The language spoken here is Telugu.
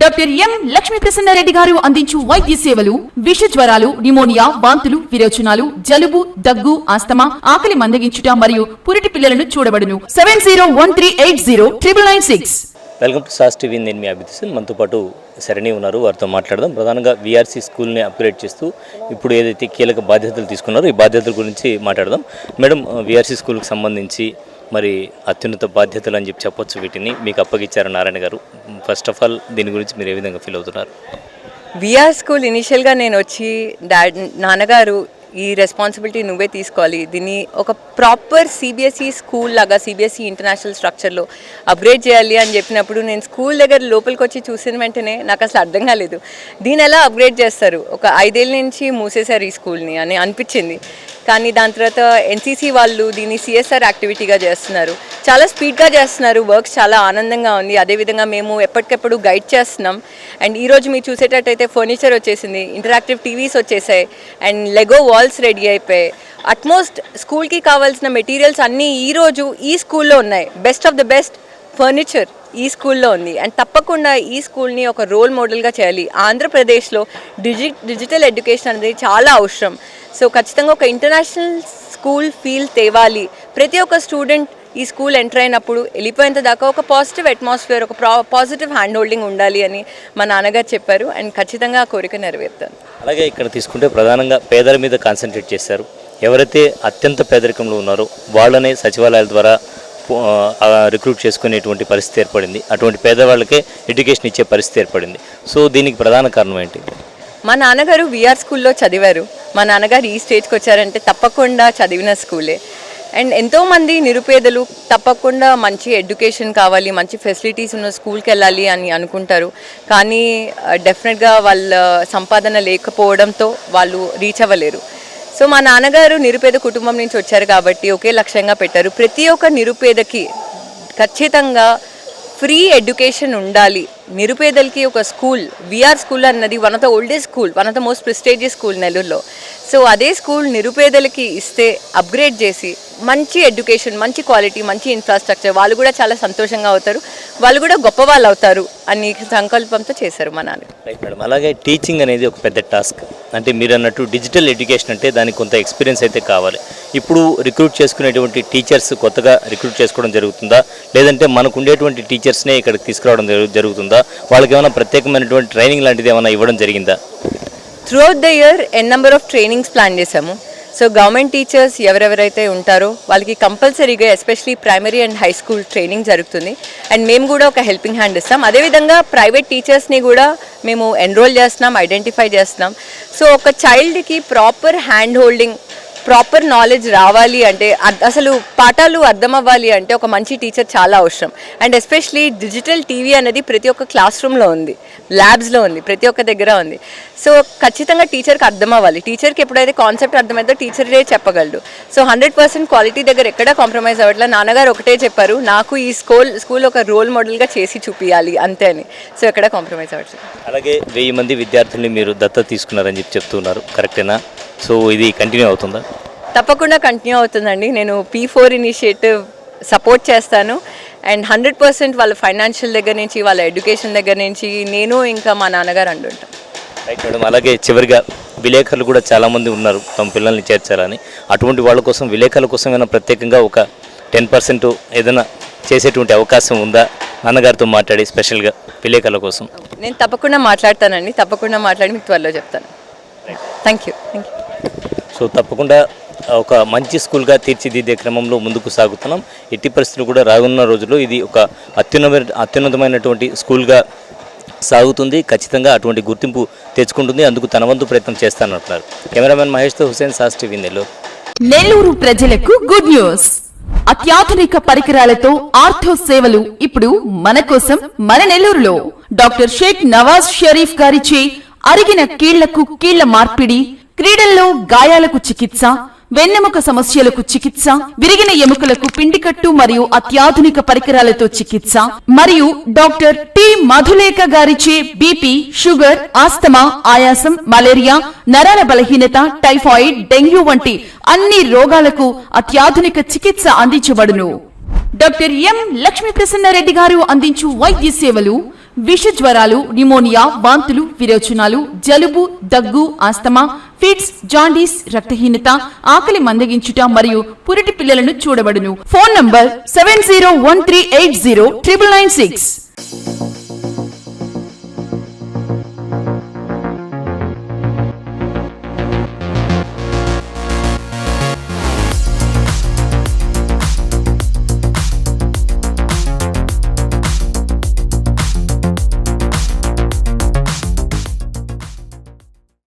డాక్టర్ ఎం లక్ష్మీ ప్రసన్నారెడ్డి గారు అందించు వైద్య సేవలు విష జ్వరాలు నిమోనియా వాంతులు విరోచనాలు జలుబు దగ్గు ఆస్తమా ఆకలి మందగించుట మరియు పురిటి పిల్లలను చూడబడును. Seven zero one three eight zero triple nine six. Welcome to SAS TV నేను మీ అభిదిశన్ మనతో పాటు శరణి ఉన్నారు. వారితో మాట్లాడదాం. ప్రధానంగా వీఆర్సీ స్కూల్ని అప్గ్రేడ్ చేస్తూ ఇప్పుడు ఏదైతే కీలక బాధ్యతలు తీసుకున్నారో ఈ బాధ్యతల గురించి మాట్లాడదాం. మేడం వీఆర్సీ స్కూల్కి సంబంధించి మరి అత్యున్నత బాధ్యతలు అని చెప్పి చెప్పొచ్చు వీటిని. మీకు అప్పగిచ్చారు నారాయణ గారు. ఫస్ట్ ఆఫ్ ఆల్ దీని గురించి మీరు ఏ విధంగా ఫీల్ అవుతున్నారు? విఆర్ స్కూల్ ఇనిషియల్గా నేను వచ్చి డాడ్ నాన్నగారు ఈ రెస్పాన్సిబిలిటీ నువ్వే తీసుకోవాలి. దీన్ని ఒక ప్రాపర్ సిబిఎస్ఈ స్కూల్ లాగా సిబిఎస్ఈ ఇంటర్నేషనల్ స్ట్రక్చర్లో అప్గ్రేడ్ చేయాలి అని చెప్పినప్పుడు నేను స్కూల్ దగ్గర లోపలికి వచ్చి చూసిన వెంటనే నాకు అసలు అర్థం కాలేదు. దీని ఎలా అప్గ్రేడ్ చేస్తారు? ఒక ఐదేళ్ళ నుంచి మూసేశారు ఈ స్కూల్ని అని అనిపించింది. కానీ దాని తర్వాత ఎన్సీసీ వాళ్ళు దీన్ని సిఎస్ఆర్ యాక్టివిటీగా చేస్తున్నారు. చాలా స్పీడ్గా చేస్తున్నారు. వర్క్స్ చాలా ఆనందంగా ఉంది. అదేవిధంగా మేము ఎప్పటికప్పుడు గైడ్ చేస్తున్నాం. అండ్ ఈరోజు మీరు చూసేటట్టయితే ఫర్నిచర్ వచ్చేసింది. ఇంటరాక్టివ్ టీవీస్ వచ్చేసాయి. అండ్ లెగో వాల్స్ రెడీ అయిపోయాయి. అట్మోస్ట్ స్కూల్కి కావాల్సిన మెటీరియల్స్ అన్నీ ఈరోజు ఈ స్కూల్లో ఉన్నాయి. Best of the best furniture ఈ స్కూల్లో ఉంది. అండ్ తప్పకుండా ఈ స్కూల్ని ఒక రోల్ మోడల్గా చేయాలి. ఆంధ్రప్రదేశ్లో డిజి డిజిటల్ ఎడ్యుకేషన్ అనేది చాలా అవసరం. సో ఖచ్చితంగా ఒక ఇంటర్నేషనల్ స్కూల్ ఫీల్ తేవాలి. ప్రతి ఒక్క స్టూడెంట్ ఈ స్కూల్ ఎంటర్ అయినప్పుడు వెళ్ళిపోయేంత దాకా ఒక పాజిటివ్ అట్మాస్ఫియర్ ఒక పాజిటివ్ హ్యాండ్ హోల్డింగ్ ఉండాలి అని మా నాన్నగారు చెప్పారు. అండ్ ఖచ్చితంగా ఆ కోరిక నెరవేరుతాను అలాగే ఇక్కడ తీసుకుంటే ప్రధానంగా పేదల మీద కాన్సన్ట్రేట్ చేశారు. ఎవరైతే అత్యంత పేదరికంలో ఉన్నారో వాళ్ళనే సచివాలయాల ద్వారా రిక్రూట్ చేసుకునేటువంటి పరిస్థితి ఏర్పడింది. అటువంటి పేదవాళ్ళకే ఎడ్యుకేషన్ ఇచ్చే పరిస్థితి ఏర్పడింది. సో దీనికి ప్రధాన కారణం ఏంటి? మా నాన్నగారు విఆర్ స్కూల్లో చదివారు. మా నాన్నగారు ఈ స్టేజ్కి వచ్చారంటే తప్పకుండా చదివిన స్కూలే. అండ్ ఎంతోమంది నిరుపేదలు తప్పకుండా మంచి ఎడ్యుకేషన్ కావాలి మంచి ఫెసిలిటీస్ ఉన్న స్కూల్కి వెళ్ళాలి అని అనుకుంటారు. కానీ డెఫినెట్గా వాళ్ళ సంపాదన లేకపోవడంతో వాళ్ళు రీచ్ అవ్వలేరు. సో మా నాన్నగారు నిరుపేద కుటుంబం నుంచి వచ్చారు కాబట్టి ఒకే లక్ష్యంగా పెట్టారు. ప్రతి ఒక్క నిరుపేదకి ఖచ్చితంగా ఫ్రీ ఎడ్యుకేషన్ ఉండాలి. నిరుపేదలకి ఒక స్కూల్ విఆర్ స్కూల్ అన్నది one of the oldest school one of the most prestigious school నెల్లూరులో. సో అదే స్కూల్ నిరుపేదలకి ఇస్తే అప్గ్రేడ్ చేసి మంచి ఎడ్యుకేషన్ మంచి క్వాలిటీ మంచి ఇన్ఫ్రాస్ట్రక్చర్ వాళ్ళు కూడా చాలా సంతోషంగా అవుతారు. వాళ్ళు కూడా గొప్ప వాళ్ళు అవుతారు అని సంకల్పంతో చేశారు మా నాన్న. రైట్ మేడం అలాగే టీచింగ్ అనేది ఒక పెద్ద టాస్క్ అంటే మీరు అన్నట్టు డిజిటల్ ఎడ్యుకేషన్ అంటే దానికి కొంత ఎక్స్పీరియన్స్ అయితే కావాలి. ఇప్పుడు రిక్రూట్ చేసుకునేటువంటి టీచర్స్ కొత్తగా రిక్రూట్ చేసుకోవడం జరుగుతుందా? లేదంటే మనకు ఉండేటువంటి టీచర్స్నే ఇక్కడికి తీసుకురావడం జరుగు- జరుగుతుందా? వాళ్ళకి ఏమైనా ప్రత్యేకమైనటువంటి ట్రైనింగ్ లాంటిది ఏమైనా ఇవ్వడం జరిగిందా? Throughout the year n number of trainings plan చేశాము. సో గవర్నమెంట్ టీచర్స్ ఎవరెవరైతే ఉంటారో వాళ్ళకి కంపల్సరీగా especially primary and high school training జరుగుతుంది. అండ్ మేము కూడా ఒక హెల్పింగ్ హ్యాండ్ ఇస్తాం. అదేవిధంగా ప్రైవేట్ టీచర్స్ని కూడా మేము ఎన్రోల్ చేస్తున్నాం ఐడెంటిఫై చేస్తున్నాం. సో ఒక చైల్డ్కి proper hand holding proper knowledge రావాలి అంటే అసలు పాఠాలు అర్థం అవ్వాలి అంటే ఒక మంచి టీచర్ చాలా అవసరం. అండ్ ఎస్పెషలీ డిజిటల్ టీవీ అనేది ప్రతి ఒక్క క్లాస్ రూమ్లో ఉంది. ల్యాబ్స్లో ఉంది. ప్రతి ఒక్క దగ్గర ఉంది. సో ఖచ్చితంగా టీచర్కి అర్థం అవ్వాలి టీచర్కి ఎప్పుడైతే కాన్సెప్ట్ అర్థమైందో టీచరే చెప్పగలడు. సో హండ్రెడ్ పర్సెంట్ క్వాలిటీ దగ్గర ఎక్కడ కాంప్రమైజ్ అవ్వట్లే. నాన్నగారు ఒకటే చెప్పారు నాకు ఈ స్కూల్ స్కూల్ ఒక రోల్ మోడల్గా చేసి చూపించాలి అంతే అని. సో ఎక్కడ కాంప్రమైజ్ అవ్వట్లేదు. అలాగే వెయ్యి మంది విద్యార్థుల్ని మీరు దత్తత తీసుకున్నారని చెప్పి చెప్తున్నారు. కరెక్టేనా? సో ఇది కంటిన్యూ అవుతుందా? తప్పకుండా కంటిన్యూ అవుతుందండి. నేను పీ ఫోర్ ఇనిషియేటివ్ సపోర్ట్ చేస్తాను. అండ్ హండ్రెడ్ పర్సెంట్ వాళ్ళ ఫైనాన్షియల్ దగ్గర నుంచి వాళ్ళ ఎడ్యుకేషన్ దగ్గర నుంచి నేను ఇంకా మా నాన్నగారు అంటుంటాం రైట్ మేడం అలాగే చివరిగా విలేకరులు కూడా చాలామంది ఉన్నారు. తమ పిల్లల్ని చేర్చాలని. అటువంటి వాళ్ళ కోసం విలేకరుల కోసం ఏమైనా ప్రత్యేకంగా ఒక టెన్ పర్సెంట్ ఏదైనా చేసేటువంటి అవకాశం ఉందా? నాన్నగారితో మాట్లాడి స్పెషల్గా విలేకరుల కోసం. నేను తప్పకుండా మాట్లాడతానండి. తప్పకుండా మాట్లాడి మీకు త్వరలో చెప్తాను. Thank you thank you so తప్పకుండా ఒక మంచి స్కూల్గా తీర్చిదిద్దే క్రమంలో ముందుకు సాగుతున్నాం. ఎట్టి పరిస్థితులు కూడా రానున్న రోజుల్లో ఇది ఒక అత్యున్నత అత్యున్నతమైనటువంటి స్కూల్గా సాగుతుంది. ఖచ్చితంగా అటువంటి గుర్తింపు తెచ్చుకుంటుంది. అందుకు తన వంతు ప్రయత్నం చేస్తానంటున్నారు కెమెరామెన్ మహేష్తో హుసేన్ సాస్ నెల్లూరు. నెల్లూరు ప్రజలకు గుడ్ న్యూస్. అత్యాధునిక పరికరాలతో ఆర్థో సేవలు ఇప్పుడు మన కోసం మన నెల్లూరులో. డాక్టర్ షేక్ నవాజ్ షరీఫ్ గారిచే అరిగిన కీళ్ళకు కీళ్ళ మార్పిడి క్రీడల్లో గాయాలకు చికిత్స వెన్నెముక సమస్యలకు చికిత్స విరిగిన ఎముకలకు పిండికట్టు మరియు అత్యాధునిక పరికరాలతో చికిత్స మరియు డాక్టర్ టి. మధులేఖ గారిచే బీపీ షుగర్ ఆస్తమా ఆయాసం మలేరియా నరాల బలహీనత టైఫాయిడ్ డెంగ్యూ వంటి అన్ని రోగాలకు అత్యాధునిక చికిత్స అందించబడును. Doctor M. లక్ష్మీ ప్రసన్నారెడ్డి గారు అందించు వైద్య సేవలు విష జ్వరాలు న్యూమోనియా వాంతులు విరోచనాలు జలుబు దగ్గు ఆస్తమా ఫిట్స్ జాండీస్ రక్తహీనత ఆకలి మందగించుట మరియు పురిటి పిల్లలను చూడబడును. Phone number seven zero one three eight zero triple nine six.